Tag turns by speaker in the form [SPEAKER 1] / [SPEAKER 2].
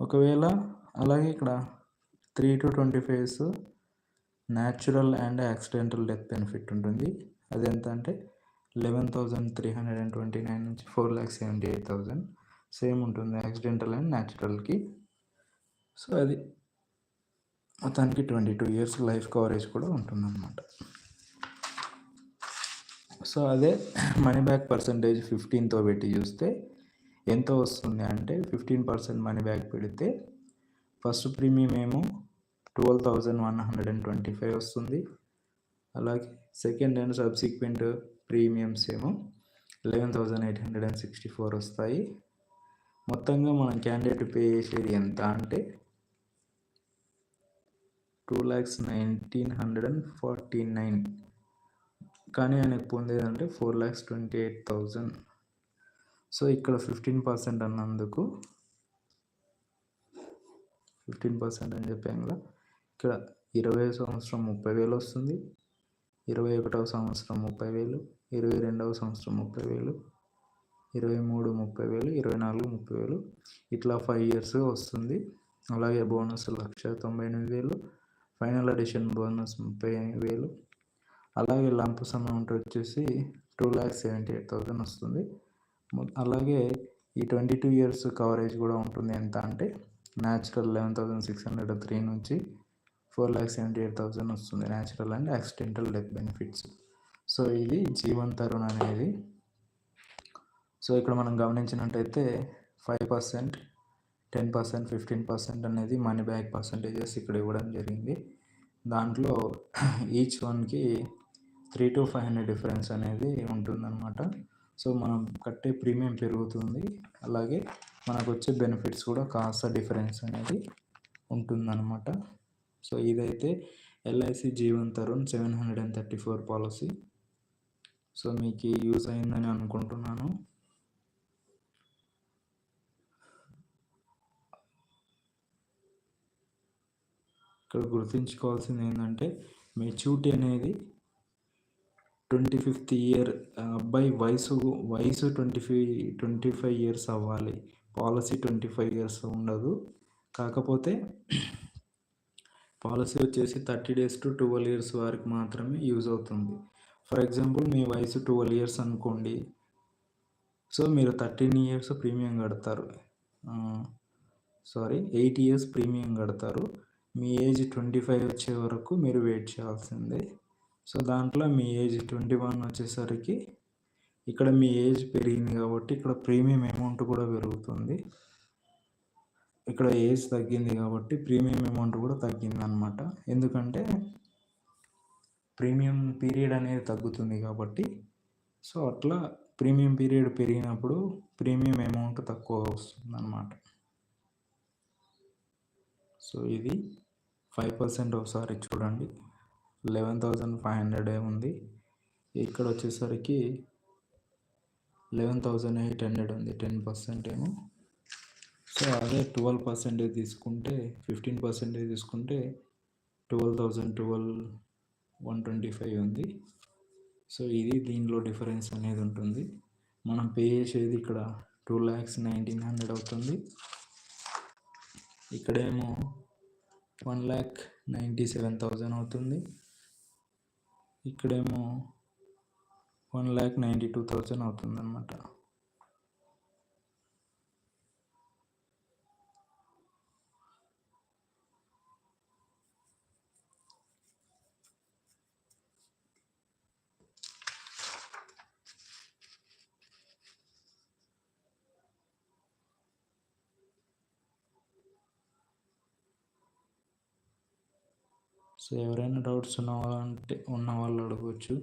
[SPEAKER 1] ఒకవేళ అలాగే ఇక్కడ three to twenty fives natural and accidental death benefit ఉంటుంది. అది ఎంత అంటే eleven thousand three hundred and twenty nine నుంచి four lakhs seventy eight thousand same ఉంటుంది యాక్సిడెంటల్ అండ్ న్యాచురల్కి సో అది మొత్తానికి twenty two years life coverage కూడా ఉంటుందన్నమాట. సో అదే మనీ బ్యాక్ పర్సంటేజ్ ఫిఫ్టీన్తో పెట్టి చూస్తే ఎంత వస్తుంది అంటే ఫిఫ్టీన్ పర్సెంట్ మనీ బ్యాక్ పెడితే ఫస్ట్ ప్రీమియం ఏమో twelve thousand one hundred and twenty five వస్తుంది. అలాగే సెకండ్ అండ్ సబ్సిక్వెంట్ ప్రీమియమ్స్ ఏమో eleven thousand eight hundred and sixty four వస్తాయి. మొత్తంగా మనం క్యాండిడేట్ పే చేసేది ఎంత అంటే two lakhs nineteen hundred and forty nine. కానీ ఆయనకు పొందేదంటే four lakhs twenty eight thousand. So ఇక్కడ ఫిఫ్టీన్ పర్సెంట్ అన్నందుకు ఫిఫ్టీన్ పర్సెంట్ అని చెప్పాం కదా. ఇక్కడ ఇరవై సంవత్సరం ముప్పై వేలు వస్తుంది. ఇరవై ఒకటవ సంవత్సరం ముప్పై వేలు ఇరవై రెండవ సంవత్సరం ముప్పై వేలు ఇరవై మూడు ముప్పై వేలు ఇరవై నాలుగు ముప్పై వేలు. ఇట్లా ఫైవ్ ఇయర్స్ వస్తుంది. అలాగే బోనస్ లక్ష తొంభై ఎనిమిది వేలు ఫైనల్ అడిషన్ బోనస్ ముప్పై వేలు. అలాగే లంప్స్ అమౌంట్ వచ్చేసి two lakhs seventy eight thousand వస్తుంది. అలాగే ఈ ట్వంటీ టూ ఇయర్స్ కవరేజ్ కూడా ఉంటుంది. ఎంత అంటే natural eleven thousand six hundred three నుంచి four lakh seventy eight thousand వస్తుంది natural and accidental death benefits. So ఇది జీవన్ తరుణ్ అనేది. సో ఇక్కడ మనం గమనించినట్టయితే five percent ten percent fifteen percent అనేది మనీ బ్యాక్ పర్సంటేజెస్ ఇక్కడ ఇవ్వడం జరిగింది. దాంట్లో ఈచ్ వన్కి three to five hundred difference అనేది ఉంటుందన్నమాట. సో మనం కట్టే ప్రీమియం పెరుగుతుంది. అలాగే మనకు వచ్చే బెనిఫిట్స్ కూడా కాస్త డిఫరెన్స్ అనేది ఉంటుందన్నమాట. సో ఇదైతే LIC Jeevan Tarun seven hundred and thirty four policy. So మీకు యూస్ అయిందని అనుకుంటున్నాను. ఇక్కడ గుర్తుంచుకోవాల్సింది ఏంటంటే మెచ్యూరిటీ అనేది ట్వంటీ ఫిఫ్త్ ఇయర్ అబ్బాయి వయసు వయసు twenty five twenty five years అవ్వాలి. పాలసీ ట్వంటీ ఫైవ్ ఇయర్స్ ఉండదు. కాకపోతే పాలసీ వచ్చేసి thirty days to twelve years వరకు మాత్రమే యూజ్ అవుతుంది. ఫర్ ఎగ్జాంపుల్ మీ వయసు ట్వెల్వ్ ఇయర్స్ అనుకోండి. సో మీరు థర్టీన్ ఇయర్స్ ప్రీమియం కడతారు. సారీ ఎయిట్ ఇయర్స్ ప్రీమియం కడతారు. మీ ఏజ్ ట్వంటీ ఫైవ్ వచ్చే వరకు మీరు వెయిట్ చేయాల్సిందే. సో దాంట్లో మీ ఏజ్ ట్వంటీ వన్ వచ్చేసరికి ఇక్కడ మీ ఏజ్ పెరిగింది కాబట్టి ఇక్కడ ప్రీమియం అమౌంట్ కూడా పెరుగుతుంది. ఇక్కడ ఏజ్ తగ్గింది కాబట్టి ప్రీమియం అమౌంట్ కూడా తగ్గింది అనమాట ఎందుకంటే ప్రీమియం పీరియడ్ అనేది తగ్గుతుంది కాబట్టి సో అట్లా ప్రీమియం పీరియడ్ పెరిగినప్పుడు ప్రీమియం అమౌంట్ తక్కువ వస్తుంది అనమాట సో ఇది ఫైవ్ పర్సెంట్ ఒకసారి చూడండి. లెవెన్ థౌజండ్ ఫైవ్ హండ్రెడ్ ఉంది ఇక్కడ వచ్చేసరికి లెవెన్ థౌజండ్ ఎయిట్ హండ్రెడ్ ఉంది టెన్ పర్సెంట్ ఏమో. సో అదే ట్వెల్వ్ పర్సెంటేజ్ తీసుకుంటే ఫిఫ్టీన్ పర్సెంటేజ్ తీసుకుంటే twelve thousand twelve one twenty five ఉంది. సో ఇది దీనిలో డిఫరెన్స్ అనేది ఉంటుంది. మనం పే చేసేది ఇక్కడ టూ ల్యాక్స్ నైన్టీన్ హండ్రెడ్ అవుతుంది. ఇక్కడేమో one lakh ninety seven thousand అవుతుంది. ఇక్కడేమో one lakh ninety two thousand అవుతుందన్నమాట. సో ఎవరైనా డౌట్స్ ఉన్న వాళ్ళంటే ఉన్న వాళ్ళు అడగవచ్చు